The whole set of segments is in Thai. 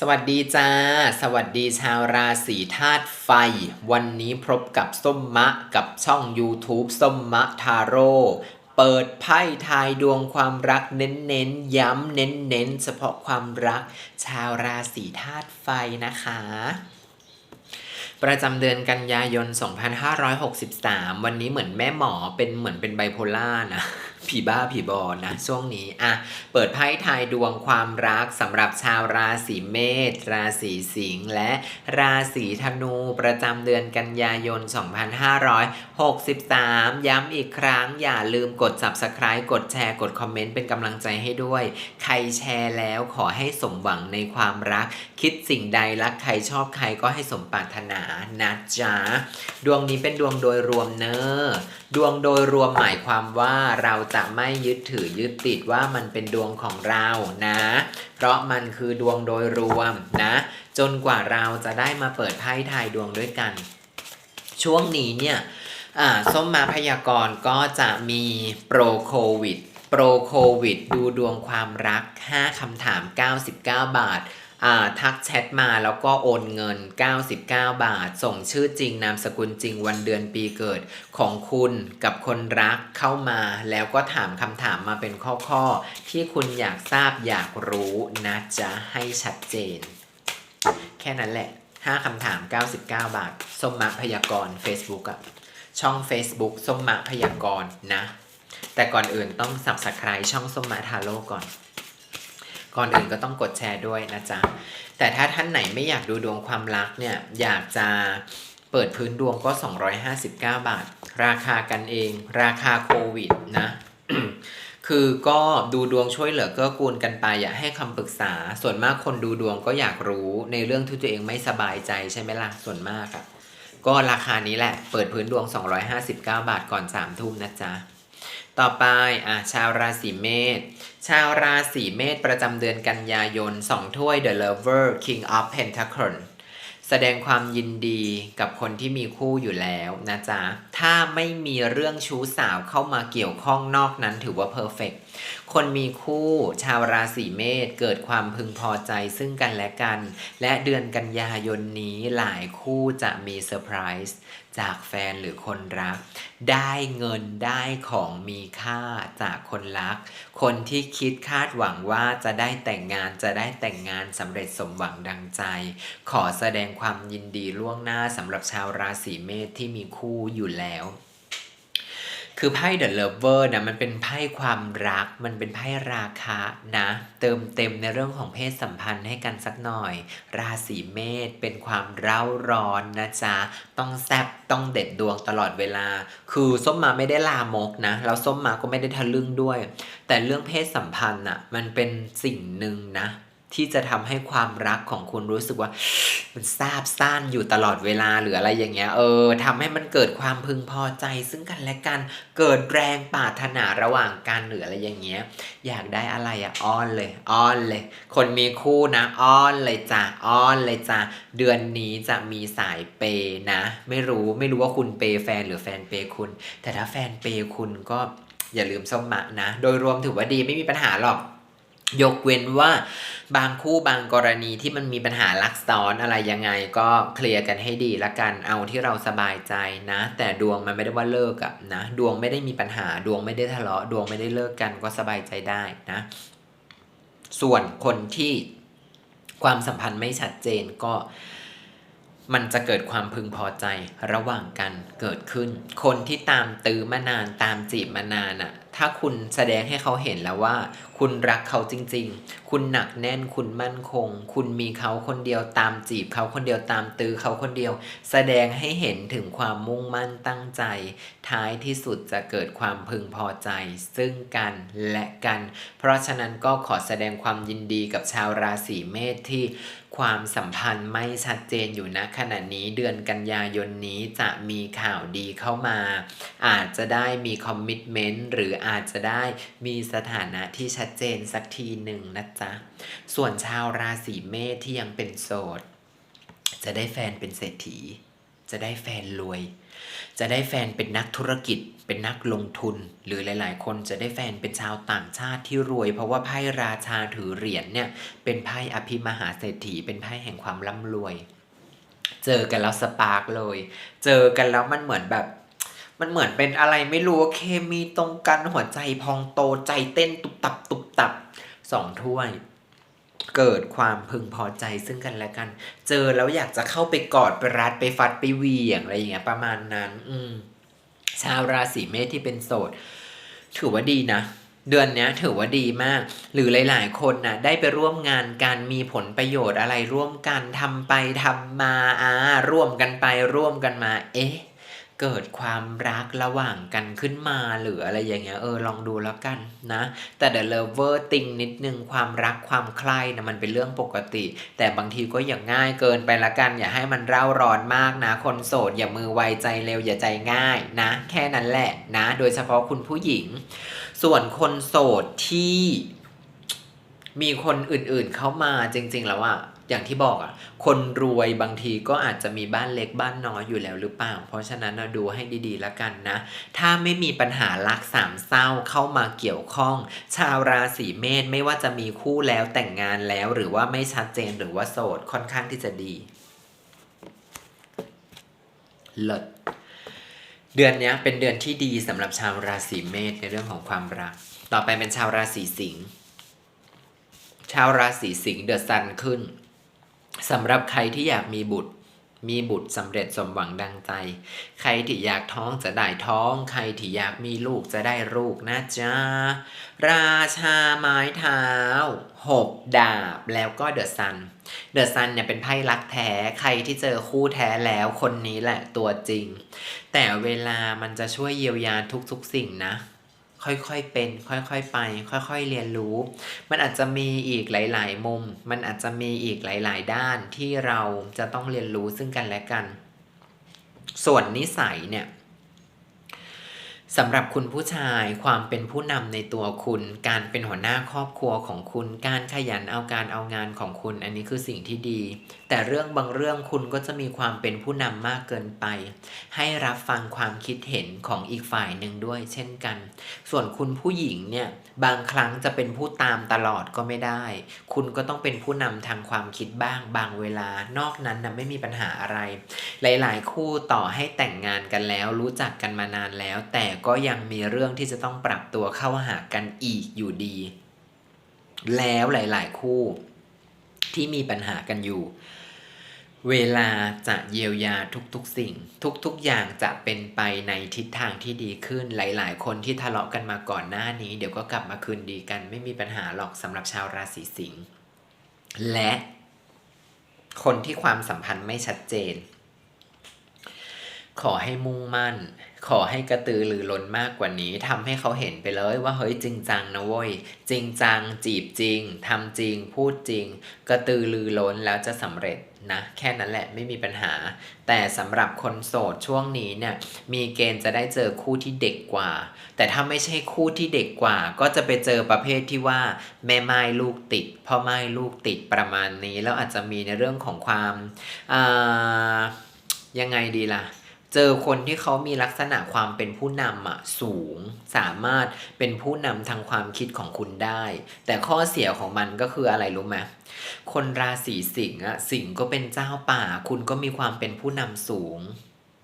สวัสดีจ้า สวัสดีชาวราศีธาตุไฟ วันนี้พบกับส้มมะกับช่อง YouTube ส้มมะทาโร่เปิดไพ่ทายดวงความรักเน้นๆย้ำเน้นๆเฉพาะความรัก ชาวราศีธาตุไฟนะคะ ประจำเดือนกันยายน 2563 วันนี้เหมือนแม่หมอเป็นเหมือนเป็นไบโพล่านะ ผีบ้าผีบอนะช่วงนี้อะเปิดไพ่ทายดวงความรักสำหรับชาวราศีเมษราศีสิงห์และราศีธนูประจำเดือนกันยายน 2563 ย้ำอีกครั้งอย่าลืมกด subscribe กดแชร์กดคอมเมนต์เป็นกำลังใจให้ด้วย ใครแชร์แล้วขอให้สมหวังในความรัก คิดสิ่งใดรักใครชอบใครก็ให้สมปรารถนานะจ๊ะดวงนี้เป็นดวงโดยรวมเนอะดวงโดยรวมหมายความว่าเราจะะไม่ยึดถือยึดติดว่ามันเป็นดวงของเรานะ เพราะมันคือดวงโดยรวมนะ จนกว่าเราจะได้มาเปิดไพ่ทายดวงด้วยกัน ช่วงนี้เนี่ยส้มมาพยากรณ์ก็จะมีโปรโควิดโปรโควิดดูดวงความรัก 5คำถาม 99 บาท ทักแชทมาแล้วก็โอนเงิน 99 บาท ส่งชื่อจริงนามสกุลจริงวันเดือนปีเกิดของคุณกับคนรักเข้ามาแล้วก็ถามคำถามมาเป็นข้อๆ ที่คุณอยากทราบอยากรู้นะจ๊ะให้ชัดเจน แค่นั้นแหละ 5คำถาม 99 บาทส้มมะพยากรณ์ Facebook อะช่อง Facebook ส้มมะพยากรณ์นะ แต่ก่อนอื่นต้อง subscribe ช่องส้มมะทาโร่ก่อน ก่อนอื่นก็ต้องกดแชร์ด้วยนะจ๊ะ แต่ถ้าท่านไหนไม่อยากดูดวงความรักเนี่ยอยากจะเปิดพื้นดวงก็ 259 บาท ราคากันเอง ราคาโควิดนะคือก็ดูดวงช่วยเหลือเกื้อกูลกันไปอยากให้คำปรึกษา ส่วนมากคนดูดวงก็อยากรู้ในเรื่องที่ตัวเองไม่สบายใจใช่ไหมล่ะส่วนมากอะก็ราคานี้แหละ เปิดพื้นดวง 259 บาทก่อน3ทุ่มนะจ๊ะ ต่อไปอะชาวราศีเมษ ชาวราศีเมษประจำเดือนกันยายน2ถ้วย The Lover King of Pentacles แสดงความยินดีกับคนที่มีคู่อยู่แล้วนะจ๊ะ ถ้าไม่มีเรื่องชู้สาวเข้ามาเกี่ยวข้องนอกนั้นถือว่าเพอร์เฟก คนมีคู่ชาวราศีเมษเกิดความพึงพอใจซึ่งกันและกัน และเดือนกันยายนนี้หลายคู่จะมีเซอร์ไพรส์จากแฟนหรือคนรัก ได้เงินได้ของมีค่าจากคนรัก คนที่คิดคาดหวังว่าจะได้แต่งงานจะได้แต่งงานสำเร็จสมหวังดังใจ ขอแสดงความยินดีล่วงหน้าสำหรับชาวราศีเมษที่มีคู่อยู่แล้ว คือไพ่ The Lover นะมันเป็นไพ่ความรัก มันเป็นไพ่ราคานะ เติมเต็มในเรื่องของเพศสัมพันธ์ให้กันสักหน่อย ราศีเมษเป็นความเร่าร้อนนะจ๊ะ ต้องแซบต้องเด็ดดวงตลอดเวลา คือส้มมาไม่ได้ลามกนะ แล้วส้มมาก็ไม่ได้ทะลึ่งด้วย แต่เรื่องเพศสัมพันธ์อะมันเป็นสิ่งหนึ่งนะ ที่จะทำให้ความรักของคุณรู้สึกว่า มันซาบซ่านอยู่ตลอดเวลาหรืออะไรอย่างเงี้ยเออทำให้มันเกิดความพึงพอใจ ซึ่งกันและกันเกิดแรงปรารถนาระหว่างกันหรืออะไรอย่างเงี้ย อยากได้อะไรอะอ้อนเลยอ้อนเลย คนมีคู่นะอ้อนเลยจ้ะอ้อนเลยจ้ะเดือนนี้จะมีสายเปย์นะ ไม่รู้ไม่รู้ว่าคุณเปย์แฟนหรือแฟนเปย์คุณ แต่ถ้าแฟนเปย์คุณก็อย่าลืมส้มมะนะ โดยรวมถือว่าดีไม่มีปัญหาหรอก ยกเว้นว่าบางคู่บางกรณีที่มันมีปัญหาลักซ้อนอะไรยังไงก็เคลียร์กันให้ดีละกันเอาที่เราสบายใจนะ แต่ดวงมันไม่ได้ว่าเลิกอะนะ ดวงไม่ได้มีปัญหาดวงไม่ได้ทะเลาะดวงไม่ได้เลิกกันก็สบายใจได้นะ ส่วนคนที่ความสัมพันธ์ไม่ชัดเจนก็มันจะเกิดความพึงพอใจระหว่างกันเกิดขึ้น คนที่ตามตื้อมานานตามจีบมานานอะ ถ้าคุณแสดงให้เขาเห็นแล้วว่า คุณรักเขาจริง ๆ คุณหนักแน่นคุณมั่นคง คุณมีเขาคนเดียวตามจีบเขาคนเดียวตามตื้อเขาคนเดียว แสดงให้เห็นถึงความมุ่งมั่นตั้งใจ ท้ายที่สุดจะเกิดความพึงพอใจ ซึ่งกันและกัน เพราะฉะนั้นก็ขอแสดงความยินดีกับชาวราศีเมษที่ความสัมพันธ์ไม่ชัดเจนอยู่นะขณะนี้เดือนกันยายนนี้จะมีข่าวดีเข้ามา อาจจะได้มีคอมมิชเมนต์หรืออาจจะได้มีสถานะที่ชัดเจนสักทีหนึ่งนะจ๊ะ ส่วนชาวราศีเมษที่ยังเป็นโสด จะได้แฟนเป็นเศรษฐี จะได้แฟนรวย จะได้แฟนเป็นนักธุรกิจ เป็นนักลงทุน หรือหลาย ๆ คนจะได้แฟนเป็นชาวต่างชาติที่รวย เพราะว่าไพ่ราชาถือเหรียญเนี่ยเป็นไพ่อภิมหาเศรษฐี เป็นไพ่แห่งความร่ำรวย เจอกันแล้วสปาร์กเลย เจอกันแล้วมันเหมือนแบบ มันเหมือนเป็นอะไรไม่รู้เคมีตรงกันหัวใจพองโตใจเต้นตุบตับตุบตับสองถ้วย เกิดความพึงพอใจซึ่งกันและกัน เจอแล้วอยากจะเข้าไปกอดไปรัดไปฟัดไปเวียงอะไรอย่างเงี้ยประมาณนั้น อืมชาวราศีเมษที่เป็นโสด ถือว่าดีนะเดือนนี้ถือว่าดีมาก หรือหลาย ๆ คนนะได้ไปร่วมงานการมีผลประโยชน์อะไรร่วมกันทำไปทำมาอ่าร่วมกันไปร่วมกันมา เอ๊ะ เกิดความรักระหว่างกันขึ้นมาหรืออะไรอย่างเงี้ยเออลองดูแล้วกันนะ แต่เด e l เลเวอร์ติงนิดนึงความรักความใคร่นะมันเป็นเรื่องปกติ แต่บางทีก็อย่างง่ายเกินไปละกัน อย่าให้มันเร่าร้อนมากนะ คนโสดอย่ามือไวใจเร็วอย่าใจง่ายนะ แค่นั้นแหละนะ โดยเฉพาะคุณผู้หญิง ส่วนคนโสดที่มีคนอื่นๆเข้ามาจริง ๆ แล้วอะ อย่างที่บอกอะคนรวยบางทีก็อาจจะมีบ้านเล็กบ้านน้อยอยู่แล้วหรือเปล่า เพราะฉะนั้นนะดูให้ดีๆแล้วกันนะ ถ้าไม่มีปัญหารักสามเศร้าเข้ามาเกี่ยวข้อง ชาวราศีเมษไม่ว่าจะมีคู่แล้วแต่งงานแล้วหรือว่าไม่ชัดเจนหรือว่าโสดค่อนข้างที่จะดีเลิศเดือนนี้เป็นเดือนที่ดีสำหรับชาวราศีเมษในเรื่องของความรัก ต่อไปเป็นชาวราศีสิงห์ชาวราศีสิงห์เดือดซันขึ้น สำหรับใครที่อยากมีบุตร มีบุตรสำเร็จสมหวังดังใจ ใครที่อยากท้องจะได้ท้อง ใครที่อยากมีลูกจะได้ลูกนะจ๊ะ ราชาไม้เท้าหกดาบแล้วก็เดอะซัน เดอะซันเนี่ยเป็นไพ่รักแท้ ใครที่เจอคู่แท้แล้วคนนี้แหละตัวจริง แต่เวลามันจะช่วยเยียวยาทุกๆสิ่งนะ ค่อยๆเป็น ค่อยๆไป ค่อยๆเรียนรู้ มันอาจจะมีอีกหลาย ๆ มุม มันอาจจะมีอีกหลาย ๆ ด้านที่เราจะต้องเรียนรู้ซึ่งกันและกัน ส่วนนิสัยเนี่ย สำหรับคุณผู้ชายความเป็นผู้นำในตัวคุณ การเป็นหัวหน้าครอบครัวของคุณ การขยันเอาการเอางานของคุณ อันนี้คือสิ่งที่ดี แต่เรื่องบางเรื่องคุณก็จะมีความเป็นผู้นำมากเกินไป ให้รับฟังความคิดเห็นของอีกฝ่ายหนึ่งด้วย เช่นกัน ส่วนคุณผู้หญิงเนี่ยบางครั้งจะเป็นผู้ตามตลอดก็ไม่ได้ คุณก็ต้องเป็นผู้นำทางความคิดบ้าง บางเวลานอกนั้นนะไม่มีปัญหาอะไร หลาย ๆ คู่ต่อให้แต่งงานกันแล้ว รู้จักกันมานานแล้วแต่ก็ยังมีเรื่องที่จะต้องปรับตัวเข้าหากันอีกอยู่ดี แล้วหลายๆ คู่ที่มีปัญหากันอยู่ เวลาจะเยียวยาทุกๆสิ่ง ทุกๆอย่างจะเป็นไปในทิศทางที่ดีขึ้นหลาย ๆ คนที่ทะเลาะกันมาก่อนหน้านี้ เดี๋ยวก็กลับมาคืนดีกัน ไม่มีปัญหาหรอกสำหรับชาวราศีสิงห์และคนที่ความสัมพันธ์ไม่ชัดเจน ขอให้มุ่งมั่น ขอให้กระตือรือร้นมากกว่านี้ทำให้เขาเห็นไปเลยว่าเฮ้ยจริงจังนะเว้ยจริงจัง จีบจริงทำจริง พูดจริง กระตือรือร้นแล้วจะสำเร็จนะแค่นั้นแหละไม่มีปัญหา แต่สำหรับคนโสดช่วงนี้เนี่ยมีเกณฑ์จะได้เจอคู่ที่เด็กกว่า แต่ถ้าไม่ใช่คู่ที่เด็กกว่า ก็จะไปเจอประเภทที่ว่า แม่ไม้ลูกติดพ่อไม้ลูกติดประมาณนี้ แล้วอาจจะมีในเรื่องของความอ่ายังไงดีล่ะ เจอคนที่เขามีลักษณะความเป็นผู้นำอะสูง สามารถเป็นผู้นำทางความคิดของคุณได้ แต่ข้อเสียของมันก็คืออะไรรู้ไหมคนราศีสิงห์อะสิงห์ก็เป็นเจ้าป่า คุณก็มีความเป็นผู้นำสูง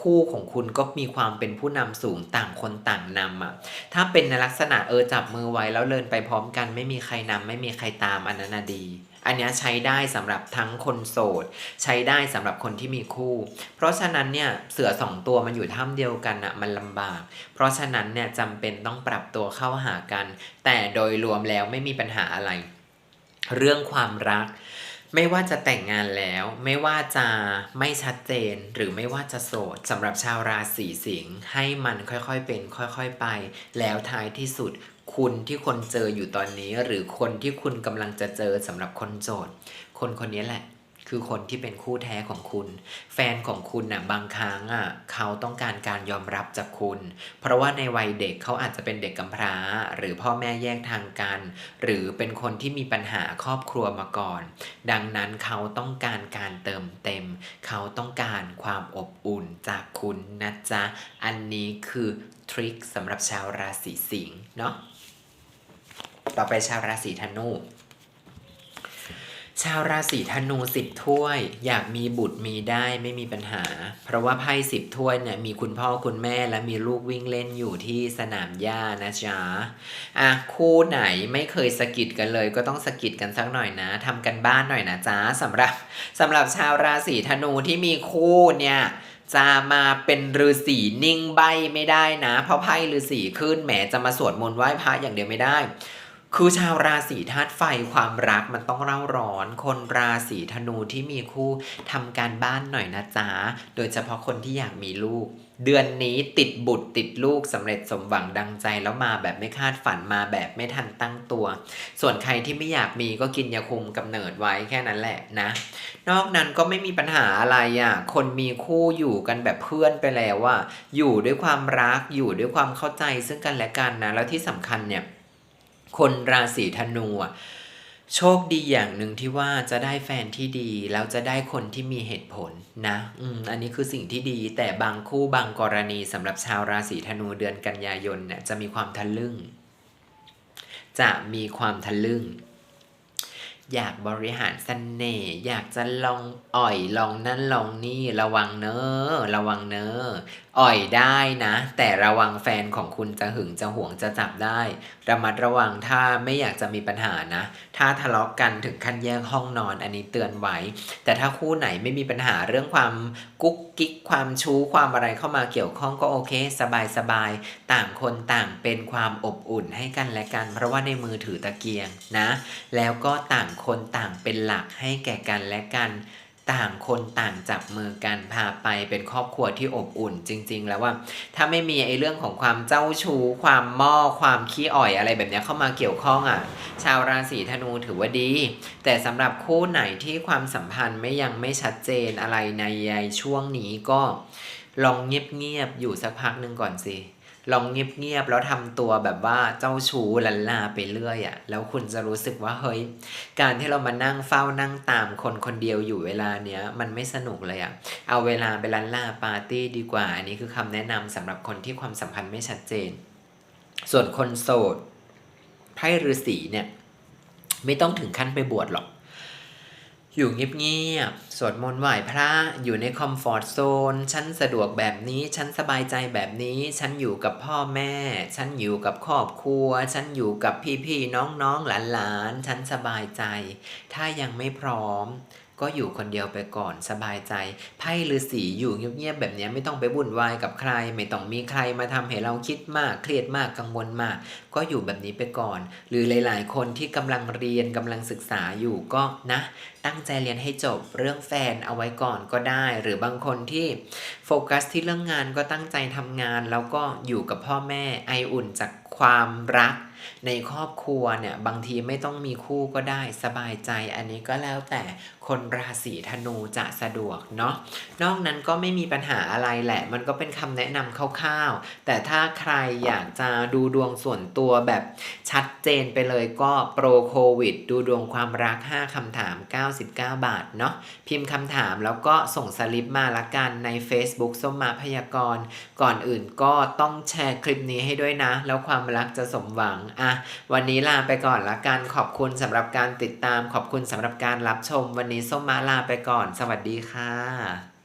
คู่ของคุณก็มีความเป็นผู้นำสูงต่างคนต่างนำอะถ้าเป็นในลักษณะเออจับมือไว้แล้วเดินไปพร้อมกัน ไม่มีใครนำไม่มีใครตามอันนั้นดี อันนี้ใช้ได้สำหรับทั้งคนโสด ใช้ได้สำหรับคนที่มีคู่ เพราะฉะนั้นเนี่ยเสือสองตัวมันอยู่ถ้ำเดียวกันอะมันลำบาก เพราะฉะนั้นเนี่ยจำเป็นต้องปรับตัวเข้าหากัน แต่โดยรวมแล้วไม่มีปัญหาอะไร เรื่องความรัก ไม่ว่าจะแต่งงานแล้ว ไม่ว่าจะไม่ชัดเจนหรือไม่ว่าจะโสดสำหรับชาวราศีสิงห์ให้มันค่อยๆเป็น ค่อยๆไป แล้วท้ายที่สุด คุณที่คนเจออยู่ตอนนี้ หรือคนที่คุณกำลังจะเจอสำหรับคนโสดคนคนนี้แหละ คือคนที่เป็นคู่แท้ของคุณ แฟนของคุณน่ะบางครั้งอะเขาต้องการการยอมรับจากคุณ เพราะว่าในวัยเด็กเขาอาจจะเป็นเด็กกำพร้า หรือพ่อแม่แยกทางกัน หรือเป็นคนที่มีปัญหาครอบครัวมาก่อน ดังนั้นเขาต้องการการเติมเต็ม เขาต้องการความอบอุ่นจากคุณนะจ๊ะ อันนี้คือทริคสำหรับชาวราศีสิงห์เนาะ ต่อไปชาวราศีธนู ชาวราศีธนูสิบถ้วย อยากมีบุตรมีได้ไม่มีปัญหา เพราะว่าไพ่สิบถ้วยเนี่ยมีคุณพ่อคุณแม่และมีลูกวิ่งเล่นอยู่ที่สนามหญ้านะจ๊ะอะคู่ไหนไม่เคยสะกิดกันเลย ก็ต้องสะกิดกันสักหน่อยนะทำกันบ้านหน่อยนะจ๊ะสำหรับสำหรับชาวราศีธนูที่มีคู่เนี่ยจะมาเป็นฤาษีนิ่งใบไม่ได้นะ เพราะไพ่ฤาษีขึ้นแหมจะมาสวดมนต์ไหว้พระอย่างเดียวไม่ได้ คือชาวราศีธาตุไฟความรักมันต้องเร่าร้อน คนราศีธนูที่มีคู่ทำการบ้านหน่อยนะจ๊ะโดยเฉพาะคนที่อยากมีลูก เดือนนี้ติดบุตรติดลูกสำเร็จสมหวังดังใจแล้วมาแบบไม่คาดฝันมาแบบไม่ทันตั้งตัว ส่วนใครที่ไม่อยากมีก็กินยาคุมกำเนิดไว้แค่นั้นแหละนะ นอกนั้นก็ไม่มีปัญหาอะไรอะคนมีคู่อยู่กันแบบเพื่อนไปแล้วว่าอยู่ด้วยความรักอยู่ด้วยความเข้าใจซึ่งกันและกันนะแล้วที่สำคัญเนี่ย คนราศีธนูอะโชคดีอย่างหนึ่งที่ว่าจะได้แฟนที่ดี แล้วจะได้คนที่มีเหตุผลนะอืมอันนี้คือสิ่งที่ดี แต่บางคู่บางกรณีสำหรับชาวราศีธนูเดือนกันยายนเนี่ยจะมีความทะลึ่ง จะมีความทะลึ่ง อยากบริหารเสน่ห์อยากจะลองอ่อยลองนั่นลองนี่ระวังเนอระวังเนอ อ่อยได้นะ แต่ระวังแฟนของคุณจะหึงจะหวงจะจับได้ ระมัดระวังถ้าไม่อยากจะมีปัญหานะ ถ้าทะเลาะกันถึงขั้นแยกห้องนอนอันนี้เตือนไว้ แต่ถ้าคู่ไหนไม่มีปัญหาเรื่องความกุ๊กกิ๊กความชู้ความอะไรเข้ามาเกี่ยวข้องก็โอเค สบายสบายต่างคนต่างเป็นความอบอุ่นให้กันและกัน เพราะว่าในมือถือตะเกียงนะ แล้วก็ต่างคนต่างเป็นหลักให้แก่กันและกัน ต่างคนต่างจับมือกันพาไปเป็นครอบครัวที่อบอุ่นจริง ๆ แล้วว่าถ้าไม่มีไอ้เรื่องของความเจ้าชู้ความหม้อความขี้อ่อยอะไรแบบนี้เข้ามาเกี่ยวข้องอะ ชาวราศีธนูถือว่าดี แต่สำหรับคู่ไหนที่ความสัมพันธ์ไม่ยังไม่ชัดเจนอะไรในช่วงนี้ก็ลองเงียบๆอยู่สักพักหนึ่งก่อนสิ ลองเงียบๆแล้วทำตัวแบบว่าเจ้าชู้ลันลาไปเรื่อยอะ่ะแล้วคุณจะรู้สึกว่าเฮ้ยการที่เรามานั่งเฝ้านั่งตามคนคนเดียวอยู่เวลาเนี้ยมันไม่สนุกเลยอะ่ะเอาเวลาไปลันลาปาร์ตี้ดีกว่า อันนี้คือคำแนะนำสำหรับคนที่ความสัมพันธ์ไม่ชัดเจน ส่วนคนโสดไพ่ฤาษีเนี่ย ไม่ต้องถึงขั้นไปบวชหรอก อยู่เงียบๆ สวดมนต์ไหว้พระ อยู่ในคอมฟอร์ทโซน ฉันสะดวกแบบนี้ ฉันสบายใจแบบนี้ ฉันอยู่กับพ่อแม่ ฉันอยู่กับครอบครัว ฉันอยู่กับพี่ๆ น้องๆ หลานๆ ฉันสบายใจ ถ้ายังไม่พร้อม ก็อยู่คนเดียวไปก่อนสบายใจ ไพ่ฤาษีอยู่เงียบๆแบบนี้ไม่ต้องไปวุ่นวายกับใคร ไม่ต้องมีใครมาทำให้เราคิดมากเครียดมากกังวลมาก ก็อยู่แบบนี้ไปก่อน หรือหลาย ๆ คนที่กำลังเรียนกำลังศึกษาอยู่ก็นะ ตั้งใจเรียนให้จบเรื่องแฟนเอาไว้ก่อนก็ได้ หรือบางคนที่โฟกัสที่เรื่องงานก็ตั้งใจทำงาน แล้วก็อยู่กับพ่อแม่ไออุ่นจากความรัก ในครอบครัวเนี่ยบางทีไม่ต้องมีคู่ก็ได้สบายใจ อันนี้ก็แล้วแต่คนราศีธนูจะสะดวกเนาะนอกนั้นก็ไม่มีปัญหาอะไรแหละ มันก็เป็นคำแนะนำคร่าวๆ แต่ถ้าใครอยากจะดูดวงส่วนตัวแบบชัดเจนไปเลยก็โปรโควิด ดูดวงความรัก 5คำถาม 99 บาทเนาะพิมพ์คำถามแล้วก็ส่งสลิปมาละกันใน Facebook ส้มมาพยากรณ์ก่อนอื่นก็ต้องแชร์คลิปนี้ให้ด้วยนะ แล้วความรักจะสมหวังอะวันนี้ลาไปก่อนละกันขอบคุณสำหรับการติดตามขอบคุณสำหรับการรับชม วันนี้ส้มมาลาไปก่อน สวัสดีค่ะ